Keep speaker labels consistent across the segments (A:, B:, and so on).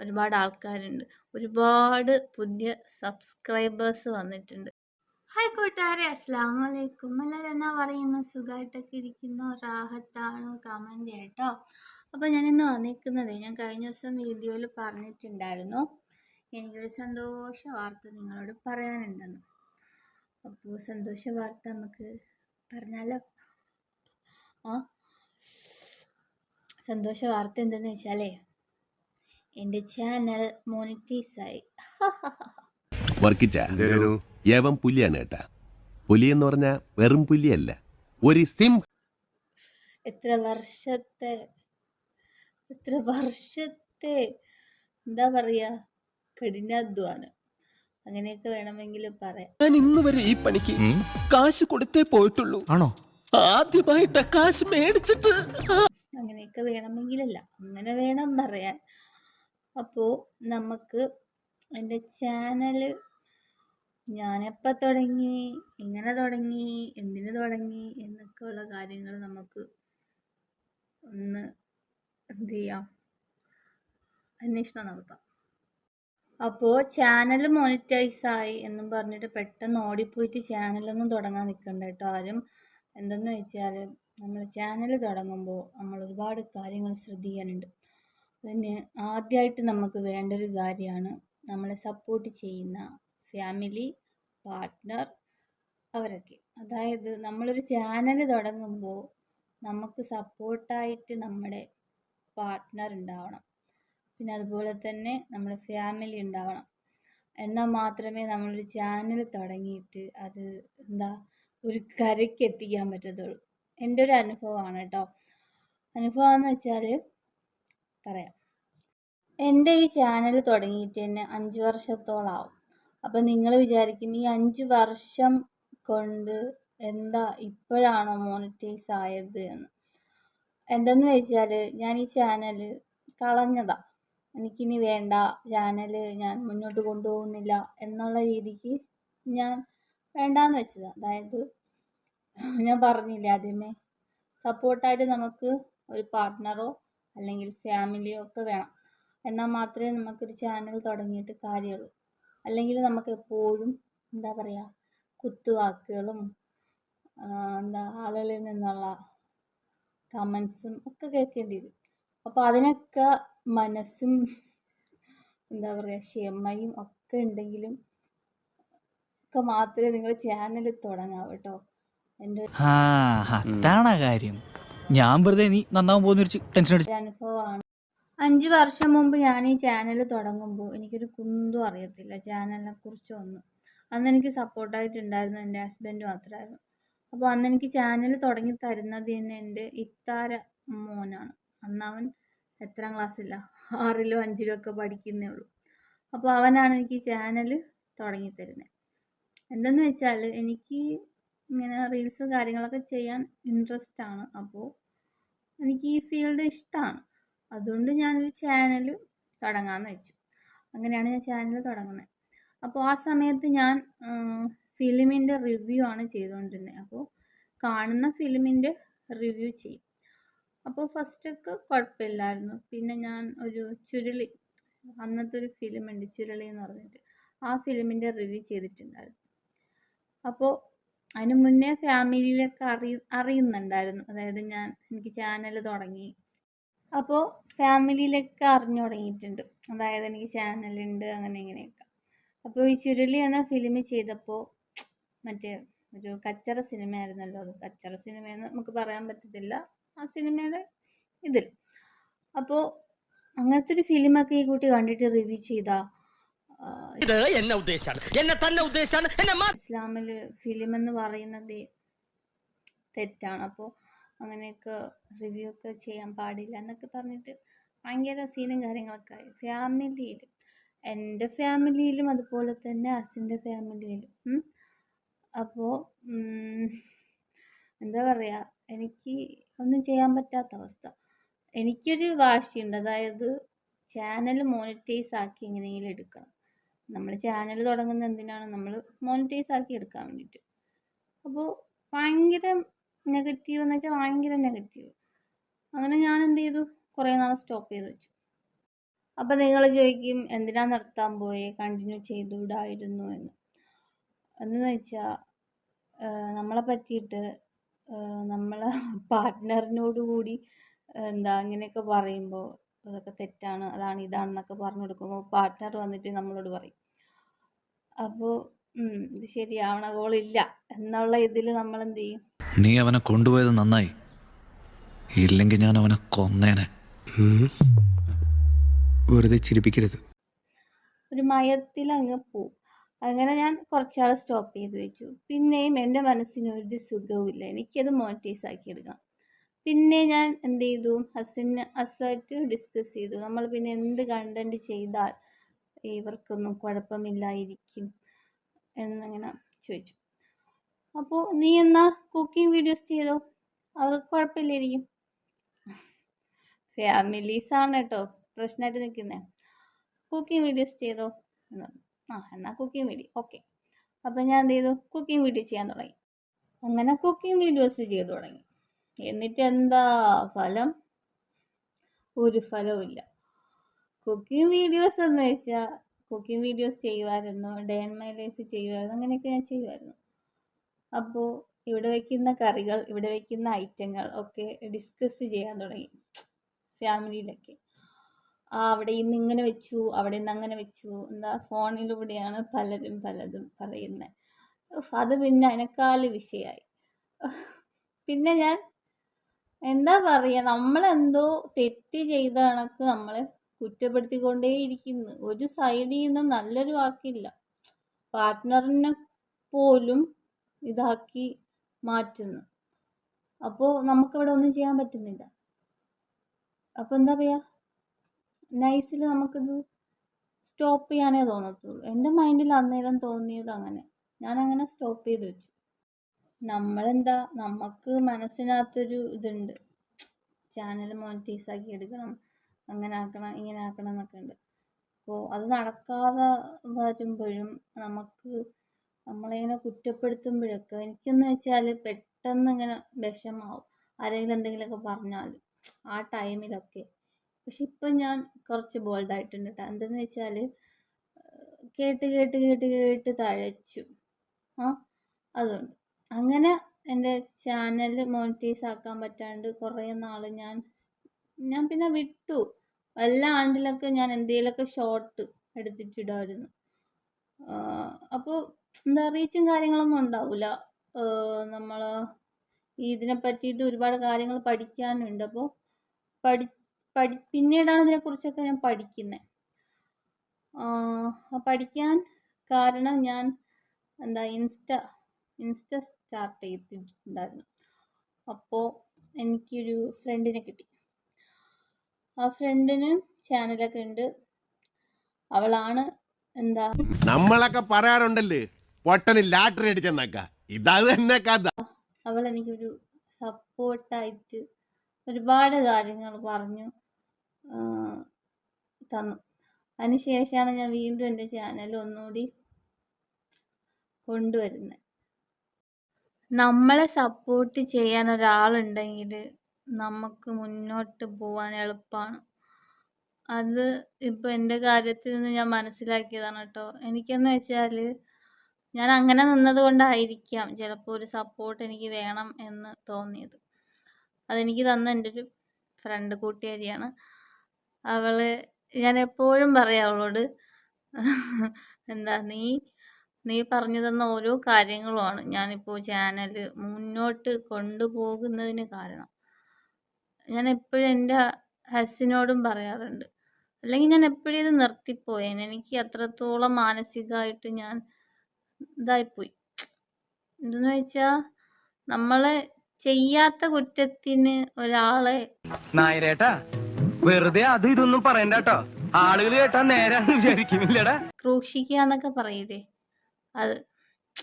A: ഒരുപാട് ആൾക്കാരുണ്ട്. ഒരുപാട് പുതിയ സബ്സ്ക്രൈബേഴ്സ് വന്നിട്ടുണ്ട്. ഹായ് കൂട്ടുകാരെ അസ്സാം വലൈക്കും എല്ലാവരും എന്നാ പറയുന്നു? സുഖമായിട്ടൊക്കെ ഇരിക്കുന്നു. റാഹത്താണോ. കമന്റ് കേട്ടോ അപ്പോൾ ഇന്ന് വന്നിരിക്കുന്നത് ഞാൻ കഴിഞ്ഞ ദിവസം വീഡിയോയിൽ പറഞ്ഞിട്ടുണ്ടായിരുന്നു. എനിക്കൊരു സന്തോഷ വാർത്ത നിങ്ങളോട് പറയാനുണ്ടെന്ന്. അപ്പോൾ സന്തോഷ വാർത്ത നമുക്ക് പറഞ്ഞാലോ? ആ? സന്തോഷ വാർത്ത എന്തെന്ന് വെച്ചാലേ എന്റെ ചാനൽ മോണിറ്റൈസായി
B: വർക്കിച്ച?
C: എന്തേനു?
B: യവൻ പുലിയാണ് കേട്ടാ പുലി എന്ന് പറഞ്ഞാൽ വെറും പുലിയല്ല. ഒരു സിം
A: എത്ര വർഷത്തെ എത്ര വർഷത്തെ എന്താ പറയാ കഠിനാധ്വാനം. അങ്ങനെയൊക്കെ വേണമെങ്കിൽ പറയാം.
D: ഞാൻ ഇന്ന് വരെ ഈ പണിക്ക് കാശ് കൊടുത്തേ പോയിട്ടുള്ളൂ.
E: ആണോ?
D: ആദ്യമായിട്ട് കാശ് മേടിച്ചിട്ട്.
A: അങ്ങനെയൊക്കെ വേണമെങ്കിലല്ല. അങ്ങനെ വേണം പറയാൻ. അപ്പോൾ നമുക്ക് എന്റെ ചാനൽ ഞാനെപ്പോൾ തുടങ്ങി എങ്ങനെ തുടങ്ങി എന്തിന് തുടങ്ങി എന്നൊക്കെയുള്ള കാര്യങ്ങൾ നമുക്ക് ഒന്ന് എന്ത് ചെയ്യാം? അന്വേഷണം നടത്താം. അപ്പോൾ ചാനൽ മോണിറ്റൈസ് ആയി എന്നും പറഞ്ഞിട്ട് പെട്ടെന്ന് ഓടിപ്പോയിട്ട് ചാനലൊന്നും തുടങ്ങാൻ നിൽക്കണ്ട കേട്ടോ. ആരും എന്തെന്ന് വെച്ചാൽ നമ്മൾ ചാനൽ തുടങ്ങുമ്പോൾ നമ്മൾ ഒരുപാട് കാര്യങ്ങൾ ശ്രദ്ധിക്കാനുണ്ട്. പിന്നെ ആദ്യമായിട്ട് നമുക്ക് വേണ്ട ഒരു കാര്യമാണ് നമ്മളെ സപ്പോർട്ട് ചെയ്യുന്ന ഫാമിലി പാർട്ട്ണർ അവരൊക്കെ. അതായത് നമ്മളൊരു ചാനൽ തുടങ്ങുമ്പോൾ നമുക്ക് സപ്പോർട്ടായിട്ട് നമ്മുടെ പാർട്ട്ണർ ഉണ്ടാവണം. പിന്നെ അതുപോലെ തന്നെ നമ്മുടെ ഫാമിലി ഉണ്ടാവണം. എന്നാൽ മാത്രമേ നമ്മളൊരു ചാനൽ തുടങ്ങിയിട്ട് അത് എന്താ ഒരു കരയ്ക്ക് എത്തിക്കാൻ പറ്റത്തുള്ളൂ. എന്റെ ഒരു അനുഭവമാണ് കേട്ടോ. അനുഭവം എന്ന് വെച്ചാൽ പറയാം. എന്റെ ഈ ചാനൽ തുടങ്ങിയിട്ട് തന്നെ അഞ്ച് വർഷത്തോളാവും. അപ്പം നിങ്ങൾ വിചാരിക്കും ഈ അഞ്ച് വർഷം കൊണ്ട് എന്താ ഇപ്പോഴാണോ മോണിറ്റൈസ് ആയത് എന്ന്. എന്തെന്ന് വെച്ചാൽ ഞാൻ ഈ ചാനൽ കളഞ്ഞതാ. എനിക്കിനി വേണ്ട ചാനൽ ഞാൻ മുന്നോട്ട് കൊണ്ടുപോകുന്നില്ല എന്നുള്ള രീതിക്ക് ഞാൻ വേണ്ടാന്ന് വെച്ചതാണ് അതായത് ഞാൻ പറഞ്ഞില്ലേ ആദ്യമേ സപ്പോർട്ടായിട്ട് നമുക്ക് ഒരു പാർട്ട്ണറോ അല്ലെങ്കിൽ ഫാമിലിയോ ഒക്കെ വേണം. എന്നാൽ മാത്രമേ നമുക്കൊരു ചാനൽ തുടങ്ങിയിട്ട് കാര്യമുള്ളൂ. അല്ലെങ്കിൽ നമുക്ക് എപ്പോഴും എന്താ പറയുക കുത്തുവാക്കുകളും എന്താ ആളുകളിൽ നിന്നുള്ള കമൻസും ഒക്കെ കേൾക്കേണ്ടി വരും. അപ്പോൾ അതിനൊക്കെ മനസ്സും എന്താ പറയുക ക്ഷമയും ഒക്കെ ഉണ്ടെങ്കിലും ഒക്കെ മാത്രമേ നിങ്ങൾ ചാനൽ തുടങ്ങാവൂ കേട്ടോ.
E: എന്റെ കാര്യം. ഞാൻ വെറുതെ നീ നന്നാവാൻ പോകുന്ന ടെൻഷൻ അടിച്ചു
A: അഞ്ചു വർഷം മുമ്പ് ഞാൻ ഈ ചാനൽ തുടങ്ങുമ്പോൾ എനിക്കൊരു കുന്തും അറിയത്തില്ല ചാനലിനെ കുറിച്ചൊന്നും അന്ന് എനിക്ക് സപ്പോർട്ടായിട്ടുണ്ടായിരുന്നു എന്റെ ഹസ്ബൻഡ് മാത്രമായിരുന്നു അപ്പോൾ അന്ന് എനിക്ക് ചാനൽ തുടങ്ങി തരുന്നത് തന്നെ എന്റെ ഇത്താര മോനാണ്. അന്ന് അവൻ എത്രാം ക്ലാസ്സില്ല ആറിലോ അഞ്ചിലോ ഒക്കെ പഠിക്കുന്നേ ഉള്ളൂ. അപ്പോൾ അവനാണ് എനിക്ക് ചാനൽ തുടങ്ങി തരുന്നത് എന്തെന്ന് വെച്ചാൽ എനിക്ക് ഇങ്ങനെ റീൽസ് കാര്യങ്ങളൊക്കെ ചെയ്യാൻ ഇൻട്രസ്റ്റ് ആണ്. അപ്പോൾ എനിക്ക് ഈ ഫീൽഡ് ഇഷ്ടമാണ് അതുകൊണ്ട് ഞാനൊരു ചാനൽ തുടങ്ങാമെന്ന് വെച്ചു. അങ്ങനെയാണ് ഞാൻ ചാനൽ തുടങ്ങുന്നത് അപ്പോൾ ആ സമയത്ത് ഞാൻ ഫിലിമിന്റെ റിവ്യൂ ആണ് ചെയ്തുകൊണ്ടിരുന്നത് അപ്പോൾ കാണുന്ന ഫിലിമിന്റെ റിവ്യൂ ചെയ്യും. അപ്പോൾ ഫസ്റ്റൊക്കെ കുഴപ്പമില്ലായിരുന്നു പിന്നെ ഞാൻ ഒരു ചുരുളി അന്നത്തെ ഒരു ഫിലിമുണ്ട് ചുരുളി എന്ന് പറഞ്ഞിട്ട് ആ ഫിലിമിന്റെ റിവ്യൂ ചെയ്തിട്ടുണ്ടായിരുന്നു. അപ്പോൾ അതിന് മുന്നേ ഫാമിലിയിലൊക്കെ അറി അറിയുന്നുണ്ടായിരുന്നു. അതായത് ഞാൻ എനിക്ക് ചാനൽ തുടങ്ങി. അപ്പോൾ ഫാമിലിയിലൊക്കെ അറിഞ്ഞു തുടങ്ങിയിട്ടുണ്ട്. അതായത് എനിക്ക് ചാനലുണ്ട് അങ്ങനെ ഇങ്ങനെയൊക്കെ. അപ്പോൾ ഈ ചുരുളി എന്ന ഫിലിം ചെയ്തപ്പോൾ മറ്റേ ഒരു കച്ചറ സിനിമയായിരുന്നല്ലോ അത്. കച്ചറ സിനിമയെന്ന് നമുക്ക് പറയാൻ പറ്റത്തില്ല. ആ സിനിമയുടെ ഇതിൽ. അപ്പോൾ അങ്ങനത്തെ ഒരു ഫിലിമൊക്കെ ഈ കുട്ടി കണ്ടിട്ട് റിവ്യൂ ചെയ്താ. ആ,
D: ഇത് എന്നെ ഉദ്ദേശാണ് എന്നെ തന്നെ ഉദ്ദേശാണ് എന്നെ
A: ഇസ്ലാമിൽ ഫിലിം എന്ന് പറയുന്നത് തെറ്റാണ്. അപ്പോൾ അങ്ങനെയൊക്കെ റിവ്യൂ ഒക്കെ ചെയ്യാൻ പാടില്ല എന്നൊക്കെ പറഞ്ഞിട്ട് ഭയങ്കര സീനും കാര്യങ്ങളൊക്കെ ആയി. ഫാമിലിയിൽ എന്റെ ഫാമിലിയിലും അതുപോലെ തന്നെ അസിന്റെ ഫാമിലിയിലും. അപ്പോൾ എന്താ പറയുക എനിക്ക് ഒന്നും ചെയ്യാൻ പറ്റാത്ത അവസ്ഥ. എനിക്കൊരു വാശിയുണ്ട്. അതായത് ചാനൽ മോണിറ്റൈസ് ആക്കി എങ്ങനെയെങ്കിലും എടുക്കണം. നമ്മൾ ചാനൽ തുടങ്ങുന്നത് എന്തിനാണ് നമ്മൾ മോണിറ്റൈസ് ആക്കി എടുക്കാൻ വേണ്ടിയിട്ട് അപ്പോൾ ഭയങ്കര നെഗറ്റീവ് എന്ന് വെച്ചാൽ ഭയങ്കര നെഗറ്റീവ് അങ്ങനെ ഞാൻ എന്ത് ചെയ്തു? കുറേ നാൾ സ്റ്റോപ്പ് ചെയ്ത് വെച്ചു. അപ്പം നിങ്ങൾ ചോദിക്കും എന്തിനാ നിർത്താൻ പോയി? കണ്ടിന്യൂ ചെയ്തുകൂടായിരുന്നു എന്ന്. എന്ന് വെച്ചാൽ നമ്മളെ പറ്റിയിട്ട് നമ്മളെ പാർട്ട്ണറിനോട് കൂടി എന്താ ഇങ്ങനെയൊക്കെ പറയുമ്പോൾ അതൊക്കെ തെറ്റാണ് അതാണ് ഇതാണെന്നൊക്കെ പറഞ്ഞു കൊടുക്കുമ്പോൾ പാർട്ട്ണർ വന്നിട്ട് നമ്മളോട് പറയും. അപ്പോൾ ഇത് ശരിയാവണ കോളില്ല എന്നുള്ള ഇതിൽ നമ്മൾ എന്ത് ചെയ്യും?
C: നീ അവനെ കൊണ്ടുപോയത് നന്നായി. ഇല്ലെങ്കിൽ ഞാൻ അവനെ കൊന്നേനെ.
D: വെറുതെ ചിരിപ്പിക്കരുത്.
A: ഒരു മയത്തിൽ അങ്ങ് പോവും. അങ്ങനെ ഞാൻ കുറച്ചാൾ സ്റ്റോപ്പ് ചെയ്ത് വെച്ചു. പിന്നെയും എന്റെ മനസ്സിന് ഒരു സുഖവുമില്ല എനിക്കത് മോണിറ്റൈസ് ആക്കി എടുക്കണം. പിന്നെ ഞാൻ എന്ത് ചെയ്തു? ഹസിന് ഹസുമായിട്ട് ഡിസ്കസ് ചെയ്തു. നമ്മൾ പിന്നെ എന്ത് കണ്ടന്റ് ചെയ്താൽ ഇവർക്കൊന്നും കുഴപ്പമില്ലായിരിക്കും എന്നിങ്ങനെ ചോദിച്ചു. അപ്പോൾ നീ എന്നാ കുക്കിംഗ് വീഡിയോസ് ചെയ്തോ? അവർക്ക് കുഴപ്പമില്ലായിരിക്കും ഫാമിലീസാണ് കേട്ടോ പ്രശ്നമായിട്ട് നിൽക്കുന്നത് കുക്കിംഗ് വീഡിയോസ് ചെയ്തോ? എന്ന് ആ എന്നാൽ കുക്കിംഗ് വീഡിയോ ഓക്കെ അപ്പം ഞാൻ എന്ത് ചെയ്തു? കുക്കിംഗ് വീഡിയോ ചെയ്യാൻ തുടങ്ങി. അങ്ങനെ കുക്കിംഗ് വീഡിയോസ് ചെയ്തു തുടങ്ങി. എന്നിട്ട് എന്താ ഫലം? ഒരു ഫലവും ഇല്ല. കുക്കിംഗ് വീഡിയോസ് എന്ന് വെച്ചാൽ കുക്കിംഗ് വീഡിയോസ് ചെയ്യുമായിരുന്നു ഡേ ആൻഡ് മൈ ലൈഫ് ചെയ്യുമായിരുന്നു അങ്ങനെയൊക്കെ ഞാൻ ചെയ്യുമായിരുന്നു അപ്പോൾ ഇവിടെ വയ്ക്കുന്ന കറികൾ ഇവിടെ വയ്ക്കുന്ന ഐറ്റങ്ങൾ ഒക്കെ ഡിസ്കസ് ചെയ്യാൻ തുടങ്ങി. ഫാമിലിയിലൊക്കെ. ആ അവിടെ ഇന്ന് ഇങ്ങനെ വെച്ചു അവിടെ ഇന്ന് അങ്ങനെ വെച്ചു എന്താ ഫോണിലൂടെയാണ് പലരും പലതും പറയുന്നത് അത് പിന്നെ അതിനേക്കാൾ വിഷയമായി പിന്നെ ഞാൻ എന്താ പറയുക നമ്മളെന്തോ തെറ്റ് ചെയ്ത കണക്ക് നമ്മളെ കുറ്റപ്പെടുത്തിക്കൊണ്ടേയിരിക്കുന്നു. ഒരു സൈഡിൽ നിന്ന് നല്ലൊരു വാക്കില്ല. പാർട്ട്ണറിനെ പോലും ഇതാക്കി മാറ്റുന്നു. അപ്പോൾ നമുക്കവിടെ ഒന്നും ചെയ്യാൻ പറ്റുന്നില്ല. അപ്പോൾ എന്താ പറയുക നൈസിൽ നമുക്കിത് സ്റ്റോപ്പ് ചെയ്യാനേ തോന്നത്തുള്ളൂ. എന്റെ മൈൻഡിൽ അന്നേരം തോന്നിയത് അങ്ങനെ. ഞാൻ അങ്ങനെ സ്റ്റോപ്പ് ചെയ്ത് വെച്ചു. നമ്മളെന്താ? നമുക്ക് മനസ്സിനകത്തൊരു ഇതുണ്ട്. ചാനൽ മോണിറ്റൈസ് ആക്കി എടുക്കണം. അങ്ങനെ ആക്കണം ഇങ്ങനെ ആക്കണം എന്നൊക്കെ ഉണ്ട്. അപ്പോൾ അത് നടക്കാതെ വരുമ്പോഴും നമുക്ക് നമ്മളിങ്ങനെ കുറ്റപ്പെടുത്തുമ്പോഴൊക്കെ എനിക്കെന്ന് വെച്ചാൽ പെട്ടെന്ന് ഇങ്ങനെ വിഷമാവും. ആരെങ്കിലും എന്തെങ്കിലുമൊക്കെ പറഞ്ഞാൽ ആ ടൈമിലൊക്കെ. പക്ഷെ ഇപ്പം ഞാൻ കുറച്ച് ബോൾഡായിട്ടുണ്ട് കേട്ടോ. എന്തെന്ന് വെച്ചാൽ കേട്ട് കേട്ട് കേട്ട് കേട്ട് തഴച്ചു. ആ അതുകൊണ്ട് അങ്ങനെ എന്റെ ചാനൽ മോണിറ്റൈസ് ആക്കാൻ പറ്റാണ്ട് കുറേ നാൾ ഞാൻ ഞാൻ പിന്നെ വിട്ടു. എല്ലാ ആണ്ടിലൊക്കെ ഞാൻ എന്തെങ്കിലുമൊക്കെ ഷോർട്ട് എടുത്തിട്ടിടുമായിരുന്നു അപ്പോൾ എന്താ റീച്ചും കാര്യങ്ങളൊന്നും ഉണ്ടാവില്ല നമ്മൾ ഇതിനെ പറ്റിയിട്ട് ഒരുപാട് കാര്യങ്ങൾ പഠിക്കാനുണ്ട്. അപ്പോൾ പഠി പഠി പിന്നീടാണ് ഇതിനെക്കുറിച്ചൊക്കെ ഞാൻ പഠിക്കുന്നത് പഠിക്കാൻ കാരണം ഞാൻ എന്താ ഇൻസ്റ്റ ഇൻസ്റ്റ സ്റ്റാർട്ട് ചെയ്തിട്ടുണ്ടായിരുന്നു. അപ്പോൾ എനിക്കൊരു ഫ്രണ്ടിനെ കിട്ടി. ആ ഫ്രണ്ടിന് ചാനലൊക്കെ ഉണ്ട്. അവളാണ് എന്താ
B: നമ്മളൊക്കെ പറയാറുണ്ടല്ലേ പൊട്ടന് ലാട്ടറി അടിച്ചെന്നൊക്കെ. ഇതത് തന്നെ കഥ.
A: അവൾ എനിക്കൊരു സപ്പോർട്ടായിട്ട് ഒരുപാട് കാര്യങ്ങൾ പറഞ്ഞു തന്നു. അതിനുശേഷമാണ് ഞാൻ വീണ്ടും എന്റെ ചാനൽ ഒന്നുകൂടി കൊണ്ടുവരുന്നത്. നമ്മളെ സപ്പോർട്ട് ചെയ്യാൻ ഒരാളുണ്ടെങ്കിൽ നമുക്ക് മുന്നോട്ട് പോവാൻ എളുപ്പമാണ് അത് ഇപ്പോൾ എന്റെ കാര്യത്തിൽ നിന്ന് ഞാൻ മനസ്സിലാക്കിയതാണ് കേട്ടോ. എനിക്കെന്ന് വെച്ചാൽ ഞാൻ അങ്ങനെ നിന്നത് കൊണ്ടായിരിക്കാം ചിലപ്പോൾ ഒരു സപ്പോർട്ട് എനിക്ക് വേണം എന്ന് തോന്നിയത്. അതെനിക്ക് തന്ന എന്റെ ഒരു ഫ്രണ്ട് കൂട്ടുകാരിയാണ്. അവൾ ഞാൻ എപ്പോഴും പറയാം അവളോട് എന്താ നീ നീ പറഞ്ഞു തന്ന ഓരോ കാര്യങ്ങളുമാണ് ഞാനിപ്പോൾ ചാനൽ മുന്നോട്ട് കൊണ്ടുപോകുന്നതിന് കാരണം. ഞാൻ എപ്പോഴും എന്റെ ഹസ്സിനോടും പറയാറുണ്ട്. അല്ലെങ്കിൽ ഞാൻ എപ്പോഴും ഇത് നിർത്തിപ്പോയേനെ എനിക്ക് അത്രത്തോളം മാനസികമായിട്ട് ഞാൻ ഇതായിപ്പോയി. എന്തെന്ന് വെച്ചാ നമ്മളെ ചെയ്യാത്ത കുറ്റത്തിന് ഒരാളെ
F: നായരേട്ടാ വെറുതെ അത് ഇതൊന്നും പറയണ്ട കേട്ടോ. ആളുകൾ കേട്ടാ നേരാന്ന് വിചാരിക്കുന്നില്ലടാ.
A: ക്രൂശിക്കുക എന്നൊക്കെ പറയില്ലേ? അത്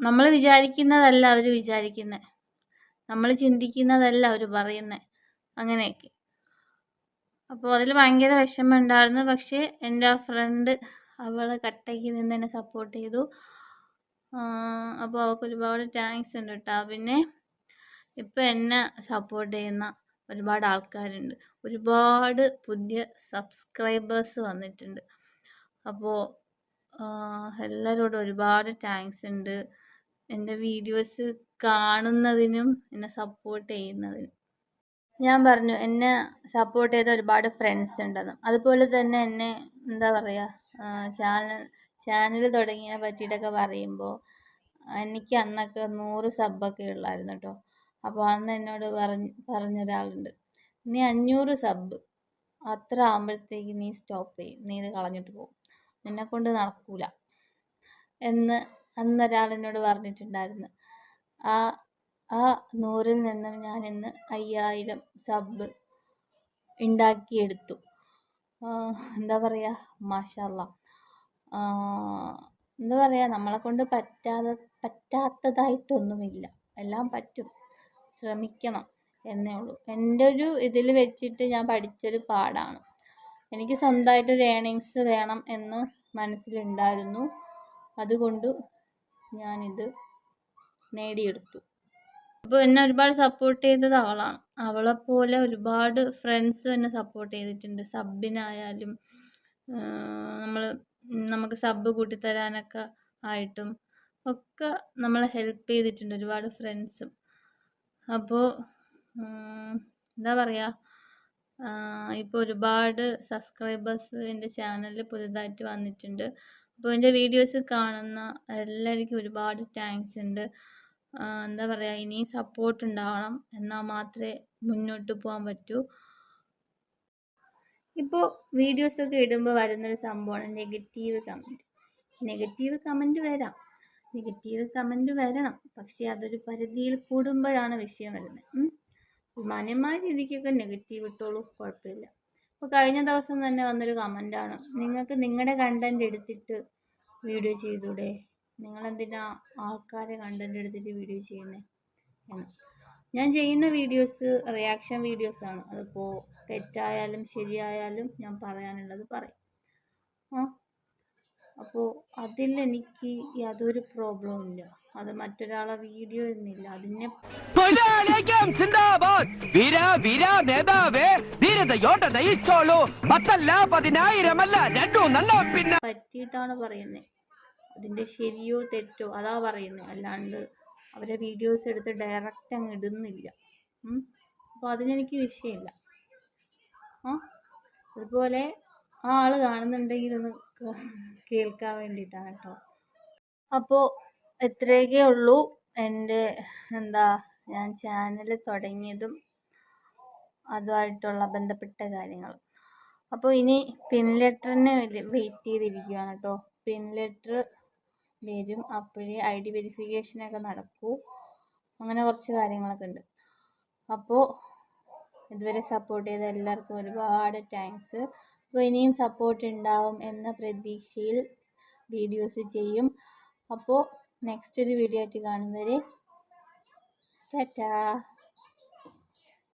A: നമ്മൾ വിചാരിക്കുന്നതല്ല അവർ വിചാരിക്കുന്നത് നമ്മൾ ചിന്തിക്കുന്നതല്ല അവർ പറയുന്നത് അങ്ങനെയൊക്കെ. അപ്പോൾ അതിൽ ഭയങ്കര വിഷമമുണ്ടായിരുന്നു. പക്ഷേ എന്റെ ആ ഫ്രണ്ട് അവൾ കട്ടയ്ക്ക് നിന്ന് എന്നെ സപ്പോർട്ട് ചെയ്തു. അപ്പോൾ അവൾക്ക് ഒരുപാട് താങ്ക്സ് ഉണ്ട് കേട്ടോ പിന്നെ ഇപ്പം എന്നെ സപ്പോർട്ട് ചെയ്യുന്ന ഒരുപാട് ആൾക്കാരുണ്ട്. ഒരുപാട് പുതിയ സബ്സ്ക്രൈബേഴ്സ് വന്നിട്ടുണ്ട്. അപ്പോൾ എല്ലാവരോടും ഒരുപാട് താങ്ക്സ് ഉണ്ട്. എന്റെ വീഡിയോസ് കാണുന്നതിനും എന്നെ സപ്പോർട്ട് ചെയ്യുന്നതിനും. ഞാൻ പറഞ്ഞു എന്നെ സപ്പോർട്ട് ചെയ്ത ഒരുപാട് ഫ്രണ്ട്സ് ഉണ്ടെന്നും. അതുപോലെ തന്നെ എന്നെ എന്താ പറയുക ചാനൽ ചാനൽ തുടങ്ങിയതിനെ പറ്റിയിട്ടൊക്കെ പറയുമ്പോൾ എനിക്ക് അന്നൊക്കെ നൂറ് സബ്ബൊക്കെ ഉള്ളായിരുന്നു കേട്ടോ അപ്പോൾ അന്ന് എന്നോട് പറഞ്ഞ് പറഞ്ഞൊരാളുണ്ട് നീ അഞ്ഞൂറ് സബ് അത്ര ആകുമ്പോഴത്തേക്ക് നീ സ്റ്റോപ്പ് ചെയ്യും നീ ഇത് കളഞ്ഞിട്ട് പോകും. നിന്നെ കൊണ്ട് നടക്കൂല. എന്ന് അന്നൊരാൾ എന്നോട് പറഞ്ഞിട്ടുണ്ടായിരുന്നു. ആ ആ നൂറിൽ നിന്നും ഞാൻ ഇന്ന് അയ്യായിരം സബ് ഉണ്ടാക്കിയെടുത്തു. എന്താ പറയുക മാഷല്ല എന്താ പറയുക നമ്മളെ കൊണ്ട് പറ്റാതെ പറ്റാത്തതായിട്ടൊന്നുമില്ല. എല്ലാം പറ്റും. ശ്രമിക്കണം എന്നേ ഉള്ളൂ. എന്റെ ഒരു ഇതിൽ വെച്ചിട്ട് ഞാൻ പഠിച്ചൊരു പാടാണ്. എനിക്ക് സ്വന്തമായിട്ടൊരു ഏണിങ്സ് വേണം എന്ന് മനസ്സിലുണ്ടായിരുന്നു. അതുകൊണ്ട് ഞാനിത് നേടിയെടുത്തു. അപ്പോൾ എന്നെ ഒരുപാട് സപ്പോർട്ട് ചെയ്തത് അവളാണ്. പോലെ ഒരുപാട് ഫ്രണ്ട്സും എന്നെ സപ്പോർട്ട് ചെയ്തിട്ടുണ്ട്. സബിനായാലും നമ്മൾ നമുക്ക് സബ് കൂട്ടിത്തരാനൊക്കെ ആയിട്ടും ഒക്കെ നമ്മളെ ഹെൽപ്പ് ചെയ്തിട്ടുണ്ട് ഒരുപാട് ഫ്രണ്ട്സും അപ്പോൾ എന്താ പറയാ ഇപ്പൊ ഒരുപാട് സബ്സ്ക്രൈബേഴ്സ് എന്റെ ചാനലിൽ പുതുതായിട്ട് വന്നിട്ടുണ്ട്. അപ്പോൾ എന്റെ വീഡിയോസ് കാണുന്ന എല്ലാവർക്കും ഒരുപാട് താങ്ക്സ് ഉണ്ട്. എന്താ പറയുക ഇനിയും സപ്പോർട്ട് ഉണ്ടാവണം. എന്നാൽ മാത്രമേ മുന്നോട്ട് പോകാൻ പറ്റൂ. ഇപ്പോൾ വീഡിയോസൊക്കെ ഇടുമ്പോൾ വരുന്നൊരു സംഭവമാണ് നെഗറ്റീവ് കമന്റ് നെഗറ്റീവ് കമന്റ് വരാം. നെഗറ്റീവ് കമന്റ് വരണം. പക്ഷേ അതൊരു പരിധിയിൽ കൂടുമ്പോഴാണ് വിഷയം വരുന്നത്. മാന്യമായ രീതിക്കൊക്കെ നെഗറ്റീവ് ഇട്ടോളൂ കുഴപ്പമില്ല. ഇപ്പോൾ കഴിഞ്ഞ ദിവസം തന്നെ വന്നൊരു ആണ്. നിങ്ങൾക്ക് നിങ്ങളുടെ കണ്ടന്റ് എടുത്തിട്ട് വീഡിയോ ചെയ്തൂടെ? നിങ്ങളെന്തിനാ ആൾക്കാരെ കണ്ടന്റ് എടുത്തിട്ട് വീഡിയോ ചെയ്യുന്നത് എന്ന്. ഞാൻ ചെയ്യുന്ന വീഡിയോസ് റിയാക്ഷൻ വീഡിയോസ് ആണ്. അതിപ്പോൾ തെറ്റായാലും ശരിയായാലും ഞാൻ പറയാനുള്ളത് പറയും. ആ. അപ്പോൾ അതിലെനിക്ക് യാതൊരു പ്രോബ്ലവും ഇല്ല. അത് മറ്റൊരാളെ വീഡിയോ എന്നില്ല. അതിനെ പറ്റിയിട്ടാണ് പറയുന്നത് അതിന്റെ ശരിയോ തെറ്റോ അതാ പറയുന്നത് അല്ലാണ്ട് അവരെ വീഡിയോസ് എടുത്ത് ഡയറക്റ്റ് അങ്ങ് ഇടുന്നില്ല. അപ്പോൾ അതിനെനിക്ക് വിഷയമില്ല. ആ? അതുപോലെ ആ ആൾ കാണുന്നുണ്ടെങ്കിൽ ഒന്ന് കേൾക്കാൻ വേണ്ടിയിട്ടാണ് കേട്ടോ. അപ്പോൾ ഇത്രയൊക്കെ ഉള്ളൂ. എന്റെ എന്താ ഞാൻ ചാനൽ തുടങ്ങിയതും അതുമായിട്ടുള്ള ബന്ധപ്പെട്ട കാര്യങ്ങൾ. അപ്പോൾ ഇനി പിൻ ലെറ്ററിന് വെയിറ്റ് ചെയ്തിരിക്കുകയാണ് കേട്ടോ. പിൻ ലെറ്റർ വരും. അപ്പോഴേ ഐ ഡി വെരിഫിക്കേഷനൊക്കെ നടക്കൂ. അങ്ങനെ കുറച്ച് കാര്യങ്ങളൊക്കെ ഉണ്ട്. അപ്പോൾ ഇതുവരെ സപ്പോർട്ട് ചെയ്ത എല്ലാവർക്കും ഒരുപാട് താങ്ക്സ് അപ്പോൾ ഇനിയും സപ്പോർട്ട് ഉണ്ടാവും എന്ന പ്രതീക്ഷയിൽ വീഡിയോസ് ചെയ്യും. അപ്പോൾ നെക്സ്റ്റ് ഒരു വീഡിയോ ആയിട്ട് കാണുന്നവരെ ടാറ്റാ.